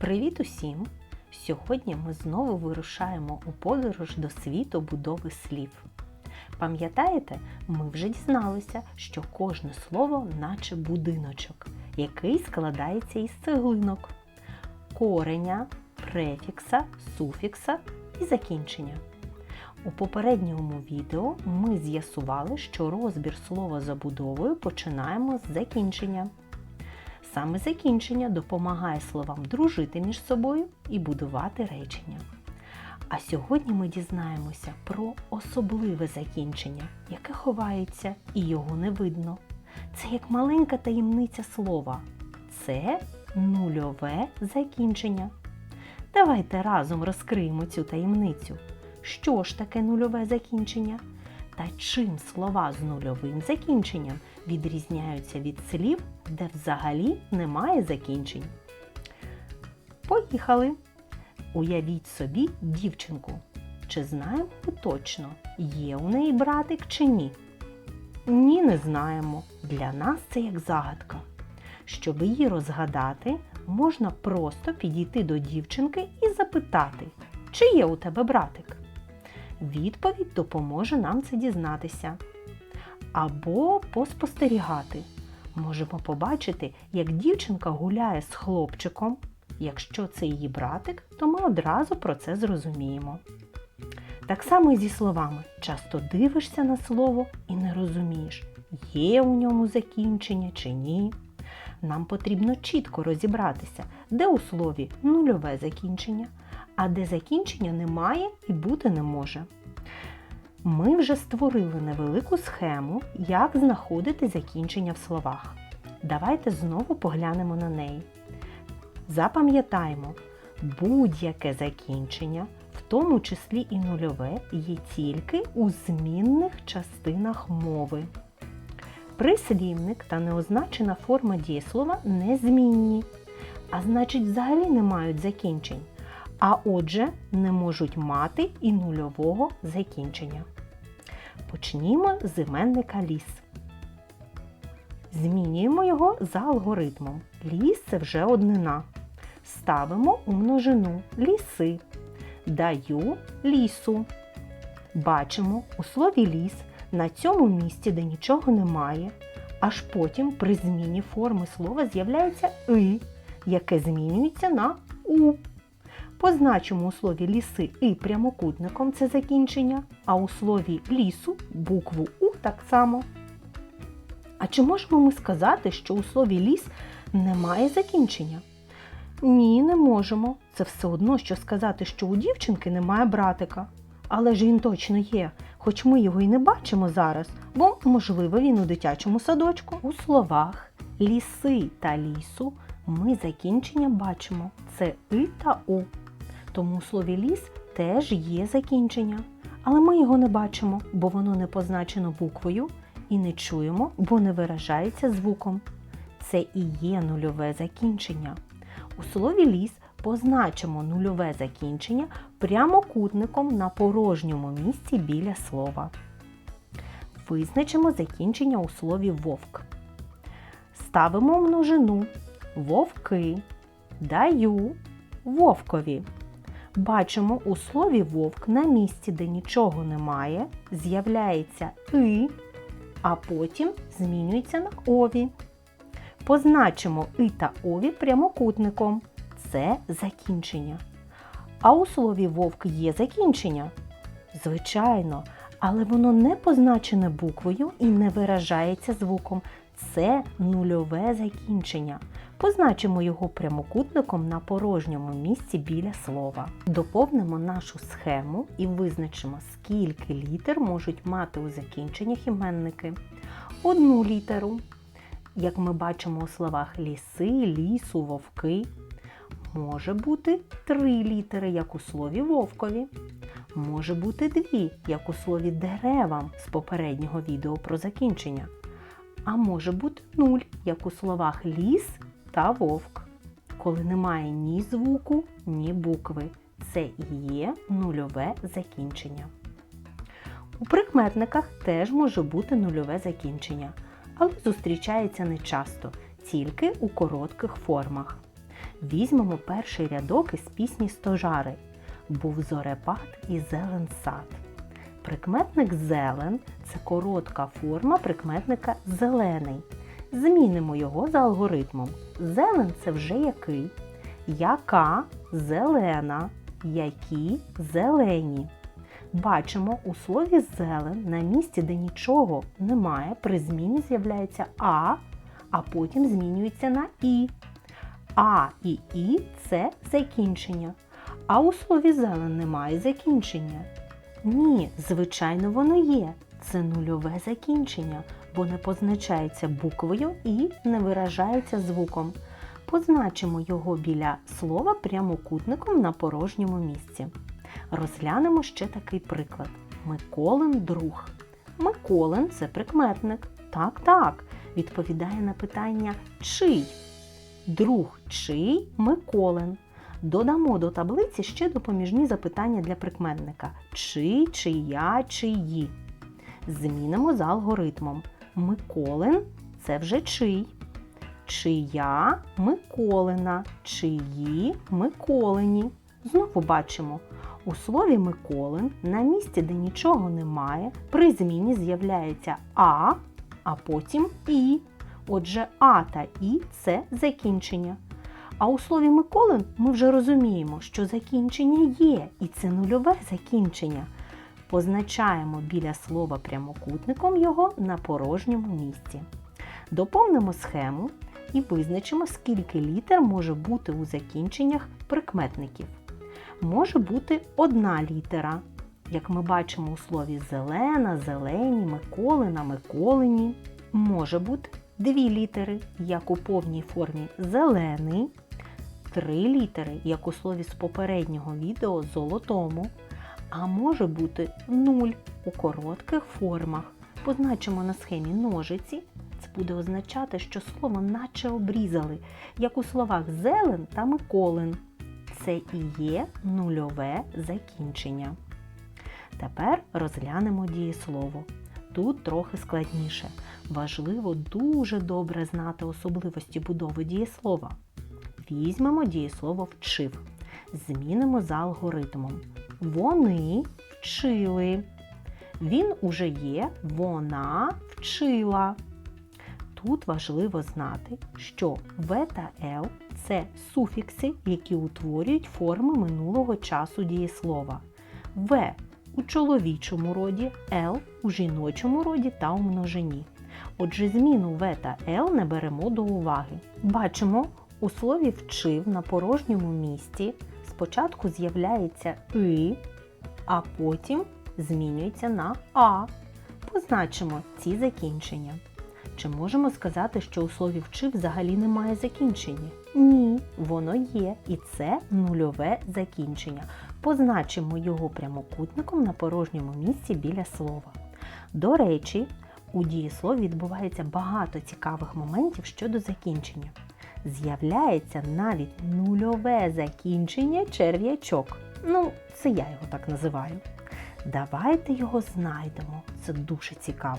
Привіт усім! Сьогодні ми знову вирушаємо у подорож до світу будови слів. Пам'ятаєте, ми вже дізналися, що кожне слово наче будиночок, який складається із цеглинок, кореня, префікса, суфікса і закінчення. У попередньому відео ми з'ясували, що розбір слова забудовою починаємо з закінчення. Саме закінчення допомагає словам дружити між собою і будувати речення. А сьогодні ми дізнаємося про особливе закінчення, яке ховається і його не видно. Це як маленька таємниця слова. Це нульове закінчення. Давайте разом розкриємо цю таємницю. Що ж таке нульове закінчення? Та чим слова з нульовим закінченням відрізняються від слів, де взагалі немає закінчень? Поїхали! Уявіть собі дівчинку. Чи знаємо ми точно, є у неї братик чи ні? Ні, не знаємо. Для нас це як загадка. Щоб її розгадати, можна просто підійти до дівчинки і запитати, чи є у тебе братик? Відповідь допоможе нам це дізнатися. Або поспостерігати. Можемо побачити, як дівчинка гуляє з хлопчиком. Якщо це її братик, то ми одразу про це зрозуміємо. Так само і зі словами. Часто дивишся на слово і не розумієш, є у ньому закінчення чи ні. Нам потрібно чітко розібратися, де у слові нульове закінчення, а де закінчення немає і бути не може. Ми вже створили невелику схему, як знаходити закінчення в словах. Давайте знову поглянемо на неї. Запам'ятаємо, будь-яке закінчення, в тому числі і нульове, є тільки у змінних частинах мови. Прислівник та неозначена форма дієслова незмінні, а значить, взагалі не мають закінчень, а отже, не можуть мати і нульового закінчення. Почнімо з іменника ліс. Змінюємо його за алгоритмом. Ліс це вже однина. Ставимо у множину ліси. Даю лісу. Бачимо у слові ліс на цьому місці, де нічого немає, аж потім при зміні форми слова з'являється и, яке змінюється на у. Позначимо у слові ліси і прямокутником це закінчення, а у слові лісу букву У так само. А чи можемо ми сказати, що у слові ліс немає закінчення? Ні, не можемо. Це все одно, що сказати, що у дівчинки немає братика. Але ж він точно є, хоч ми його й не бачимо зараз, бо, можливо, він у дитячому садочку. У словах ліси та лісу ми закінчення бачимо це и та у. Тому у слові ліс теж є закінчення. Але ми його не бачимо, бо воно не позначено буквою, і не чуємо, бо не виражається звуком. Це і є нульове закінчення. У слові ліс позначимо нульове закінчення прямокутником на порожньому місці біля слова. Визначимо закінчення у слові вовк. Ставимо множину вовки, даю вовкові. Бачимо у слові вовк на місці, де нічого немає, з'являється и, а потім змінюється на ові. Позначимо и та ові прямокутником. Це закінчення. А у слові вовк є закінчення? Звичайно, але воно не позначене буквою і не виражається звуком. Це нульове закінчення. Позначимо його прямокутником на порожньому місці біля слова. Доповнимо нашу схему і визначимо, скільки літер можуть мати у закінченнях іменники. Одну літеру. Як ми бачимо у словах ліси, лісу, вовки. Може бути три літери, як у слові вовкові. Може бути дві, як у слові деревам з попереднього відео про закінчення. А може бути нуль, як у словах ліс та вовк. Коли немає ні звуку, ні букви. Це і є нульове закінчення. У прикметниках теж може бути нульове закінчення, але зустрічається не часто, тільки у коротких формах. Візьмемо перший рядок із пісні Стожари. Був зорепад і зелен сад. Прикметник зелен це коротка форма прикметника зелений. Змінимо його за алгоритмом. Зелен це вже який, яка зелена, які зелені. Бачимо, у слові зелен на місці, де нічого немає, при зміні з'являється А, а потім змінюється на І. А і І це закінчення. А у слові зелен немає закінчення. Ні, звичайно, воно є. Це нульове закінчення, бо не позначається буквою і не виражається звуком. Позначимо його біля слова прямокутником на порожньому місці. Розглянемо ще такий приклад. Миколин друг. Миколин це прикметник. Так, так. Відповідає на питання чий. Друг чий Миколин. Додамо до таблиці ще допоміжні запитання для прикметника чий, чия, чиї. Змінимо за алгоритмом. Миколин це вже чий. Чия Миколина, чиї Миколині. Знову бачимо. У слові Миколин на місці, де нічого немає, при зміні з'являється А, а потім І. Отже, А та І це закінчення. А у слові Миколин ми вже розуміємо, що закінчення є, і це нульове закінчення. Позначаємо біля слова прямокутником його на порожньому місці. Доповнимо схему і визначимо, скільки літер може бути у закінченнях прикметників. Може бути одна літера, як ми бачимо у слові зелена, зелені, Миколина, Миколині. Може бути дві літери, як у повній формі зелений, три літери, як у слові з попереднього відео золотому, а може бути нуль у коротких формах. Позначимо на схемі ножиці. Це буде означати, що слово наче обрізали, як у словах зелен та Миколин. Це і є нульове закінчення. Тепер розглянемо дієслово. Тут трохи складніше. Важливо дуже добре знати особливості будови дієслова. Візьмемо дієслово вчив. Змінимо за алгоритмом. Вони вчили. Він уже є, вона вчила. Тут важливо знати, що В та Л це суфікси, які утворюють форми минулого часу дієслова. В у чоловічому роді, Л у жіночому роді та у множині. Отже, зміну В та Л не беремо до уваги. Бачимо, у слові вчив на порожньому місці спочатку з'являється И, а потім змінюється на А. Позначимо ці закінчення. Чи можемо сказати, що у слові вчив взагалі немає закінчення? Ні, воно є, і це нульове закінчення. Позначимо його прямокутником на порожньому місці біля слова. До речі, у дієслові відбувається багато цікавих моментів щодо закінчення. З'являється навіть нульове закінчення черв'ячок. Ну, це я його так називаю. Давайте його знайдемо. Це дуже цікаво.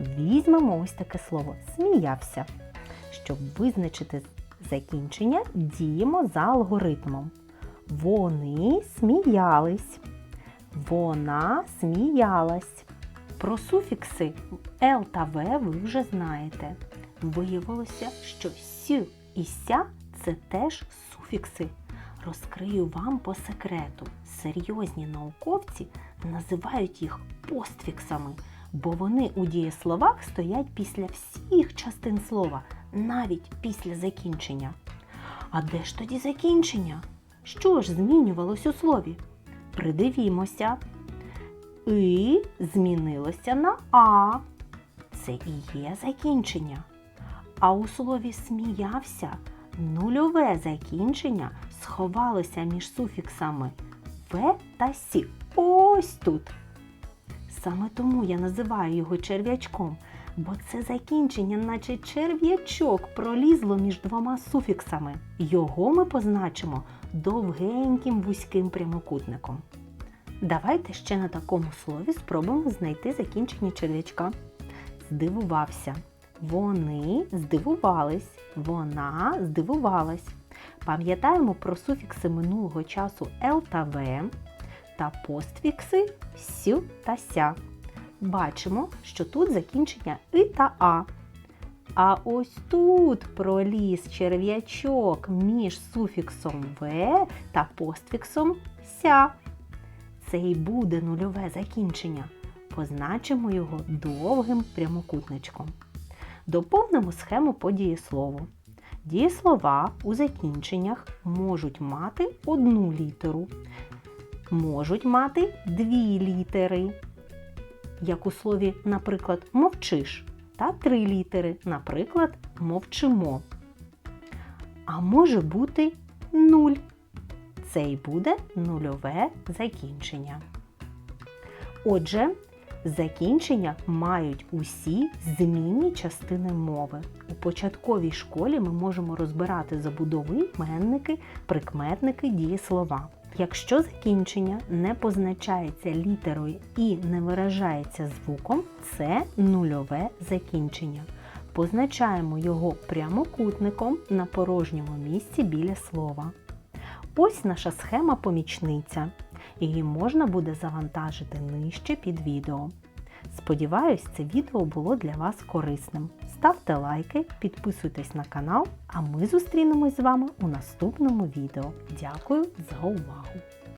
Візьмемо ось таке слово сміявся. Щоб визначити закінчення, діємо за алгоритмом. Вони сміялись. Вона сміялась. Про суфікси Л та В ви вже знаєте. Виявилося, що сю і це теж суфікси. Розкрию вам по секрету. Серйозні науковці називають їх постфіксами, бо вони у дієсловах стоять після всіх частин слова, навіть після закінчення. А де ж тоді закінчення? Що ж змінювалось у слові? Придивімося. І змінилося на А. Це і є закінчення. А у слові сміявся нульове закінчення сховалося між суфіксами В та Сі. Ось тут. Саме тому я називаю його черв'ячком, бо це закінчення, наче черв'ячок, пролізло між двома суфіксами. Його ми позначимо довгеньким вузьким прямокутником. Давайте ще на такому слові спробуємо знайти закінчення черв'ячка. Здивувався. Вони здивувались. Вона здивувалась. Пам'ятаємо про суфікси минулого часу «л» та «в» та постфікси «сю» та «ся». Бачимо, що тут закінчення «и» та «а». А ось тут проліз черв'ячок між суфіксом «в» та постфіксом «ся». Це й буде нульове закінчення. Позначимо його довгим прямокутничком. Доповнимо схему по дієслову. Дієслова у закінченнях можуть мати одну літеру, можуть мати дві літери, як у слові, наприклад, мовчиш, та три літери, наприклад, мовчимо. А може бути нуль. Це й буде нульове закінчення. Отже, закінчення мають усі змінні частини мови. У початковій школі ми можемо розбирати забудову іменники, прикметники, дієслова. Якщо закінчення не позначається літерою і не виражається звуком, це нульове закінчення. Позначаємо його прямокутником на порожньому місці біля слова. Ось наша схема помічниця. Її можна буде завантажити нижче під відео. Сподіваюсь, це відео було для вас корисним. Ставте лайки, підписуйтесь на канал, а ми зустрінемось з вами у наступному відео. Дякую за увагу!